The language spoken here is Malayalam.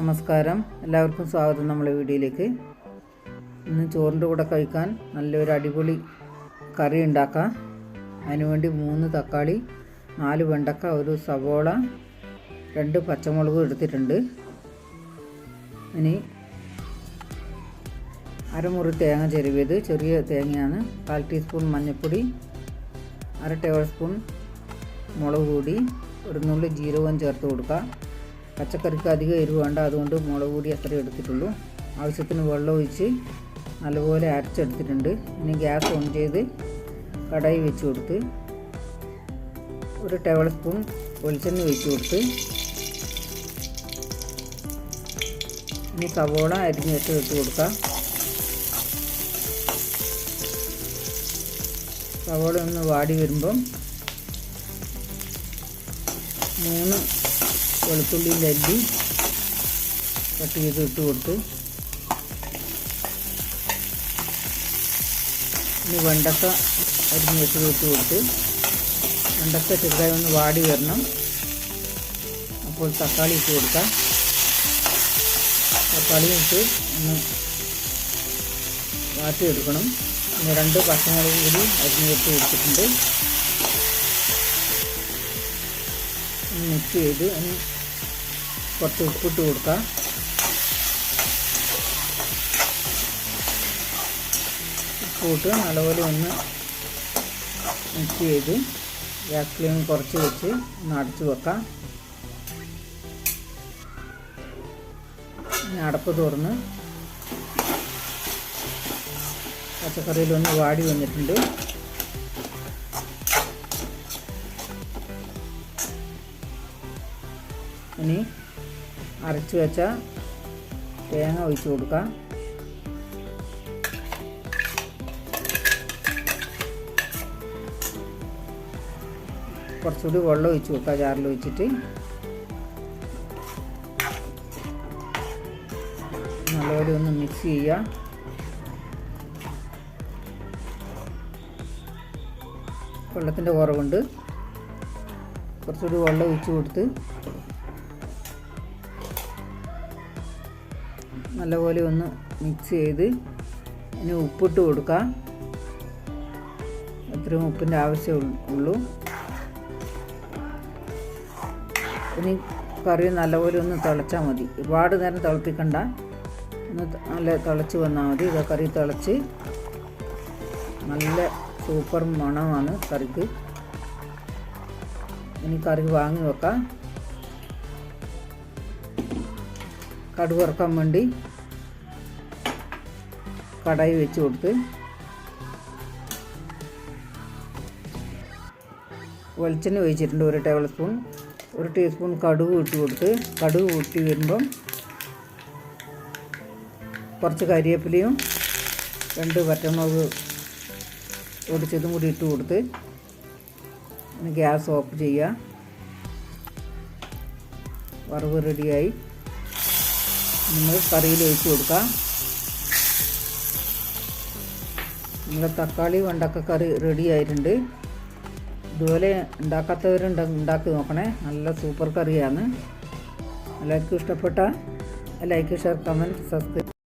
നമസ്കാരം. എല്ലാവർക്കും സ്വാഗതം നമ്മളെ വീഡിയോയിലേക്ക്. ഇന്ന് ചോറിന്റെ കൂടെ കഴിക്കാൻ നല്ലൊരു അടിപൊളി കറി ഉണ്ടാക്കാം. അതിനുവേണ്ടി മൂന്ന് തക്കാളി നാല് വെണ്ടക്ക ഒരു സവോള രണ്ട് പച്ചമുളക് എടുത്തിട്ടുണ്ട്. ഇനി അരമുറി തേങ്ങ ചെരുവിയത്. ചെറിയ തേങ്ങയാണ്. കാൽ ടീസ്പൂൺ മഞ്ഞൾപ്പൊടി അര ടേബിൾ സ്പൂൺ മുളക് പൊടി ഒരു നുള്ളി ജീരകവും ചേർത്ത് കൊടുക്കുക പച്ചക്കറിക്ക് അധികം എരിവ് വേണ്ട അതുകൊണ്ട് മുളക് പൊടി അത്രയും എടുത്തിട്ടുള്ളൂ. ആവശ്യത്തിന് വെള്ളം ഒഴിച്ച് നല്ലപോലെ അരച്ചെടുത്തിട്ടുണ്ട്. ഇനി ഗ്യാസ് ഓൺ ചെയ്ത് കടായി വെച്ച് കൊടുത്ത് ഒരു ടേബിൾ സ്പൂൺ വെളിച്ചെണ്ണ വെച്ച് കൊടുത്ത് ഇനി സവോള അരിഞ്ഞ് വെച്ച് ഇട്ട് കൊടുക്കാം. സവോള ഒന്ന് വാടി വരുമ്പം മൂന്ന് വെളുത്തുള്ളിന്റെ അല്ലി കട്ട് ചെയ്ത് ഇട്ട് കൊടുത്തു. ഇനി വെണ്ടക്ക അരിഞ്ഞ് വെച്ച് ഇട്ട് കൊടുത്ത്. വെണ്ടക്ക ചെറുതായി ഒന്ന് വാടി വരണം. അപ്പോൾ തക്കാളി ഇട്ട് കൊടുക്കാം. തക്കാളി ഇട്ട് ഒന്ന് വാട്ടിയെടുക്കണം. പിന്നെ രണ്ട് പച്ചമുളകും കൂടി അരിഞ്ഞ് വെച്ച് കൊടുത്തിട്ടുണ്ട്. മിക്സ് ചെയ്ത് ഒന്ന് കുറച്ച് ഉപ്പിട്ട് കൊടുക്കാം. ഉപ്പിട്ട് നല്ലപോലെ ഒന്ന് മിക്സ് ചെയ്ത് ഗ്യാസ് ഫ്ലെയിം കുറച്ച് വെച്ച് ഒന്ന് അടച്ച് വെക്കാം. അടപ്പ് തുറന്ന് പച്ചക്കറിയിലൊന്ന് വാടി വന്നിട്ടുണ്ട്. ഇനി അരച്ചു വെച്ച തേങ്ങ ഒഴിച്ചു കൊടുക്കാം. കുറച്ചുകൂടി വെള്ളം ഒഴിച്ച് കൊടുക്കുക ജാറിൽ ഒഴിച്ചിട്ട്. നല്ലപോലെ ഒന്ന് മിക്സ് ചെയ്യുക. വെള്ളത്തിന്റെ കുറവുണ്ട്. കുറച്ചുകൂടി വെള്ളം ഒഴിച്ച് കൊടുത്ത് നല്ലപോലെ ഒന്ന് മിക്സ് ചെയ്ത് ഇനി ഉപ്പിട്ട് കൊടുക്കാം. അത്രയും ഉപ്പിന്റെ ആവശ്യമുള്ളൂ ഇനി കറി നല്ലപോലെ ഒന്ന് തിളച്ചാൽ മതി. ഒരുപാട് നേരം തിളപ്പിക്കണ്ട. ഒന്ന് നല്ല തിളച്ച് വന്നാൽ മതി. ഇത് കറി തിളച്ച്. നല്ല സൂപ്പർ മണമാണ് കറിക്ക്. ഇനി കറി വാങ്ങി വെക്കാം. കടുവറക്കാൻ വറുക്കാൻ വേണ്ടി. കടായി വെച്ച് കൊടുത്ത് വെളിച്ചെണ്ണ ഒഴിച്ചിട്ടുണ്ട് ഒരു ടേബിൾ സ്പൂൺ. ഒരു ടീസ്പൂൺ കടുക് ഇട്ട് കൊടുത്ത് കടുക് കൂട്ടി വരുമ്പം കുറച്ച് കരിവേപ്പിലയും രണ്ട് പച്ചമുളക് ഒടിച്ചതും കൂടി ഇട്ട് കൊടുത്ത് ഗ്യാസ് ഓഫ് ചെയ്യുക. വറവ് റെഡിയായി നമ്മൾ കറിയിൽ ഒഴിച്ച് കൊടുക്കാം. നമ്മുടെ തക്കാളി വെണ്ടക്ക കറി റെഡി ആയിട്ടുണ്ട്. ഇതുപോലെ ഉണ്ടാക്കാത്തവരുണ്ട് ഉണ്ടാക്കി നോക്കണേ. നല്ല സൂപ്പർ കറിയാണ്. എല്ലാവർക്കും ഇഷ്ടപ്പെട്ട ലൈക്ക് ഷെയർ കമന്റ് സബ്സ്ക്രൈബ്